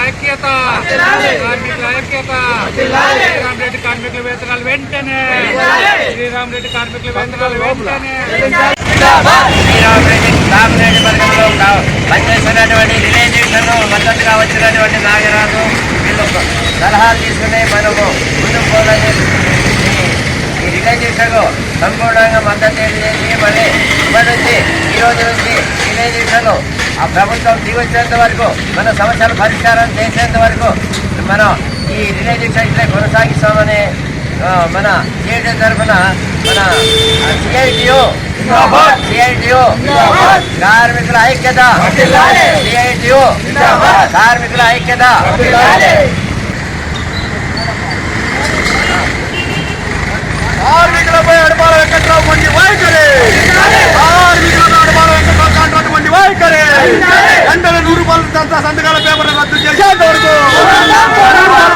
ఐక్యత. కార్మికుల శ్రీరామ్ రెడ్డి కార్మికుల వేతనాలు వెంటనే. శ్రీరామ్ రెడ్డి కార్మికుల వేతనాలు వెంటనే. నామినేటి వర్గంలో పనిచేస్తున్నటువంటి విలేజీలను మద్దతుగా వచ్చినటువంటి నాగరాజు వీళ్ళు సలహాలు తీసుకుని మనము ముందుకు పోవాలని ఈ రిలైజేషన్లో సంపూర్ణంగా మద్దతు తెలియజేసి మళ్ళీ ఇప్పటి నుంచి ఈరోజు నుంచి రిలైజేషన్లో ఆ ప్రభుత్వం దిగొచ్చేంత వరకు మన సమస్యలు పరిష్కారం చేసేంత వరకు మనం ఈ రిలేటివ్స్ ఇట్లే కొనసాగిస్తామని మన సిఐటి తరఫున మన సిఐటియు సిఐటియు కార్మికుల ఐక్యత సిఐటియు కార్మికుల ఐక్యత. కార్మికులపై అడపాల వెంకట్రావు మండి వైఖరి! కార్మికులపై అడపాల వెంకట్రావు కాంట్రాక్ట్ మండి వైఖరి వెంటనే నూరు రూపాయల సంత- సంతకాల పేపర్ రద్దు చేసేంత వరకు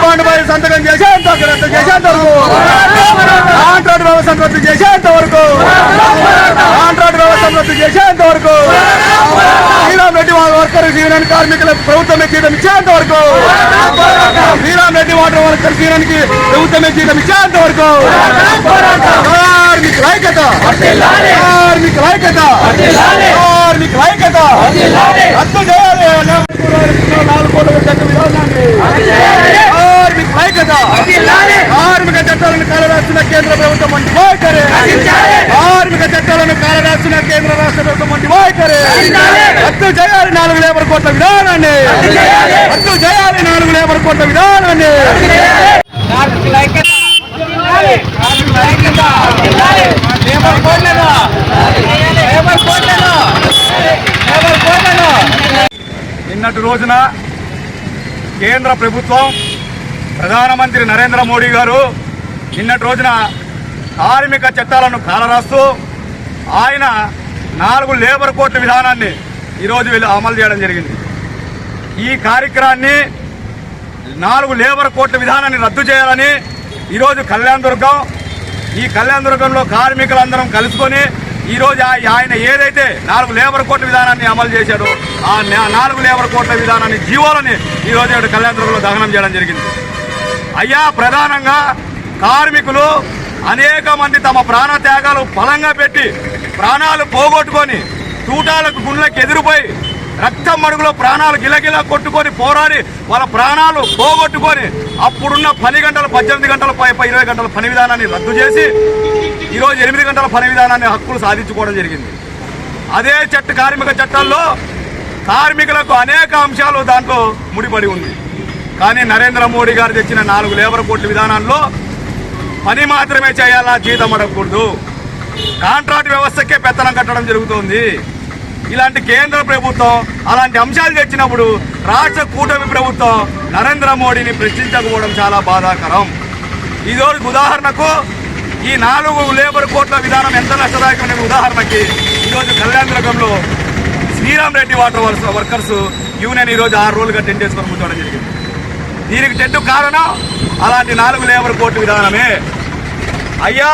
బాండ్పై సంతకం చేసేంత వరకు రద్దు చేసేంత వరకు కాంట్రాక్ట్ వ్యవస్థను రద్దు చేసేంత వరకు? కాంట్రాక్ట్ వ్యవస్థను రద్దు చేసేంత వరకు? శ్రీరామ్ రెడ్డి వాళ్ళ వర్కర్ జీవనానికి కార్మికుల ప్రభుత్వమే జీతం ఇచ్చేంత వరకు? శ్రీరామ్ రెడ్డి వాటర్ వర్కర్స్ యూనియన్కి ప్రభుత్వమే జీతం ఇచ్చేంత వరకు? కార్మికుల ఐక్యత? కార్మికుల ఐక్యత? కార్మికుల ఐక్యత? రద్దు చేయాలి. నాలుగు కోట్ల చట్ట విధానాన్ని కార్మికుల ఐక్యత? కాలరాస్తున్న కేంద్ర ప్రభుత్వం వంటి వైఖరి. కార్మిక చట్టాలను కాలరాస్తున్న కేంద్ర రాష్ట్ర ప్రభుత్వం వంటి వైఖరి. రద్దు చేయాలి నాలుగు లేబర్ కోట్ల విధానాన్ని. రద్దు చేయాలి నాలుగు లేబర్ కోట్ల విధానాన్ని. కార్మికుల ఐక్యత. కార్మికుల ఐక్యత. లేబర్ కోడ్లను? లేబర్ కోడ్లను? లేబర్ కోడ్లను? నిన్నటి రోజున కేంద్ర ప్రభుత్వం ప్రధానమంత్రి నరేంద్ర మోడీ గారు నిన్నటి రోజున కార్మిక చట్టాలను కాలరాస్తూ ఆయన నాలుగు లేబర్ కోర్టు విధానాన్ని ఈరోజు వీళ్ళు అమలు చేయడం జరిగింది. ఈ కార్యక్రమాన్ని నాలుగు లేబర్ కోర్టు విధానాన్ని రద్దు చేయాలని ఈరోజు కళ్యాణ్ దుర్గం ఈ కళ్యాణ్ దుర్గంలో కార్మికులందరం కలుసుకొని ఈరోజు ఆ- ఆయన ఏదైతే నాలుగు లేబర్ కోర్టు విధానాన్ని అమలు చేశాడో ఆ నా- నాలుగు లేబర్ కోర్టు విధానాన్ని జీవోలని ఈరోజు ఇక్కడ కళ్యాణ్ దుర్గంలో దహనం చేయడం జరిగింది. అయ్యా ప్రధానంగా కార్మికులు అనేక మంది తమ ప్రాణ త్యాగాలు బలంగా పెట్టి ప్రాణాలు పోగొట్టుకొని తూటాలకు గుండ్లకు ఎదురుపోయి రక్తం మడుగులో ప్రాణాలు గిలగిలా కొట్టుకొని పోరాడి వాళ్ళ ప్రాణాలు పోగొట్టుకొని అప్పుడున్న పని గంటలు పద్దెనిమిది గంటల పై పై ఇరవై గంటల పని విధానాన్ని రద్దు చేసి ఈరోజు ఎనిమిది గంటల పని విధానాన్ని హక్కులు సాధించుకోవడం జరిగింది. అదే చట్ట కార్మిక చట్టాల్లో కార్మికులకు అనేక అంశాలు దాంట్లో ముడిపడి ఉంది. కానీ నరేంద్ర మోడీ గారు తెచ్చిన నాలుగు లేబర్ కోర్టు విధానాల్లో పని మాత్రమే చేయాలా జీతం అడగకూడదు. కాంట్రాక్ట్ వ్యవస్థకే పెత్తనం కట్టడం జరుగుతోంది. ఇలాంటి కేంద్ర ప్రభుత్వం అలాంటి అంశాలు తెచ్చినప్పుడు రాష్ట్ర కూటమి ప్రభుత్వం నరేంద్ర మోడీని ప్రశ్నించకపోవడం చాలా బాధాకరం. ఈరోజు ఉదాహరణకు ఈ నాలుగు లేబర్ కోట్ల విధానం ఎంత నష్టదాయకమైన ఉదాహరణకి ఈరోజు కళ్యాణదుర్గంలో Sriram Reddy water works workers union ఈరోజు ఆరు రోజులుగా టెంట్ చేసుకొని కూర్చోవడం జరిగింది. దీనికి టెంట్ కారణం అలాంటి నాలుగు లేబర్ కోర్టు విధానమే. అయ్యా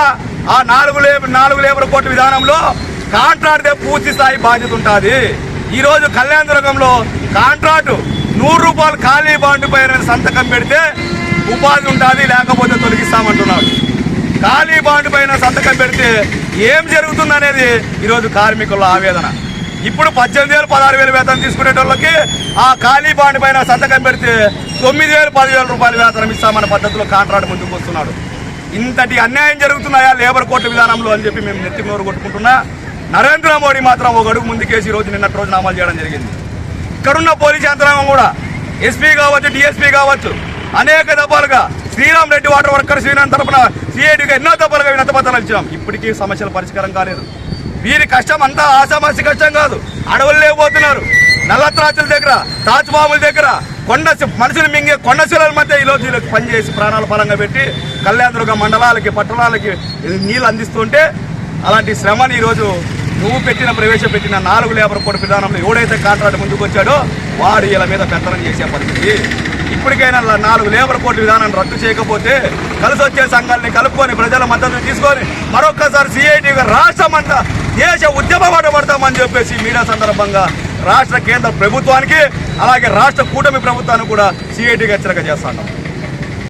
ఆ నాలుగు లేబర్ నాలుగు లేబర్ కోర్టు విధానంలో కాంట్రాక్ట్ పూర్తి స్థాయి బాధ్యత ఉంటుంది. ఈరోజు కళ్యాణదుర్గంలో కాంట్రాక్టు నూరు రూపాయలు ఖాళీ బాండ్ పైన సంతకం పెడితే ఉపాధి ఉంటుంది లేకపోతే తొలగిస్తామంటున్నాడు. ఖాళీ బాండ్ పైన సంతకం పెడితే ఏం జరుగుతుందనేది ఈరోజు కార్మికుల ఆవేదన. ఇప్పుడు పద్దెనిమిది వేలు పదహారు వేలు వేతనం తీసుకునేటోళ్ళకి ఆ ఖాళీ బాండ్ పైన సంతకం పెడితే తొమ్మిది వేలు పదివేల రూపాయలు వేతనం ఇస్తామన్న పద్ధతిలో కాంట్రాక్ట్ ముందుకు వస్తున్నాడు. ఇంతటి అన్యాయం జరుగుతున్నాయా లేబర్ కోర్టు విధానంలో అని చెప్పి మేము నెత్తి నోరు కొట్టుకుంటున్నా. నరేంద్ర మోడీ మాత్రం ఒక అడుగు ముందుకేసి రోజు నిన్నటి రోజున అమలు చేయడం జరిగింది. ఇక్కడున్న పోలీస్ యంత్రాంగం కూడా ఎస్పీ కావచ్చు డిఎస్పీ కావచ్చు అనేక దఫాలుగా Sriram Reddy water workers union తరపున సిఐడిగా ఎన్నో దఫాలుగా వినతపత్రాలు ఇచ్చాం ఇప్పటికీ సమస్యల పరిష్కారం కాలేదు. వీరి కష్టం అంతా ఆసామాసి కష్టం కాదు. అడవులు లేకపోతున్నారు నల్లత్రాచుల దగ్గర తాచుబాబుల దగ్గర కొండ మనుషులు మింగే కొండశిలల మధ్య ఈరోజు వీళ్ళకి పనిచేసి ప్రాణాల పరంగా పెట్టి కళ్యాణదుర్గ మండలాలకి పట్టణాలకి నీళ్ళు అందిస్తుంటే అలాంటి శ్రమని ఈరోజు నువ్వు పెట్టిన ప్రవేశపెట్టిన నాలుగు లేబర్ కోడ్ విధానంలో ఎవడైతే కాంట్రాక్ట్ ముందుకు వచ్చాడో వాడు వీళ్ళ మీద పెత్తనం చేసే పరిస్థితి. ఇప్పటికైనా నాలుగు లేబర్ కోర్టు విధానాన్ని రద్దు చేయకపోతే కలిసి వచ్చే సంఘాలని కలుపుకొని ప్రజల మద్దతు తీసుకొని మరొక్కసారి సిఐటి రాష్ట్రం అంతా దేశ ఉద్యమ పడతామని చెప్పేసి మీడియా సందర్భంగా రాష్ట్ర కేంద్ర ప్రభుత్వానికి అలాగే రాష్ట్ర కూటమి ప్రభుత్వానికి కూడా సిఐటిగా హెచ్చరిక చేస్తాను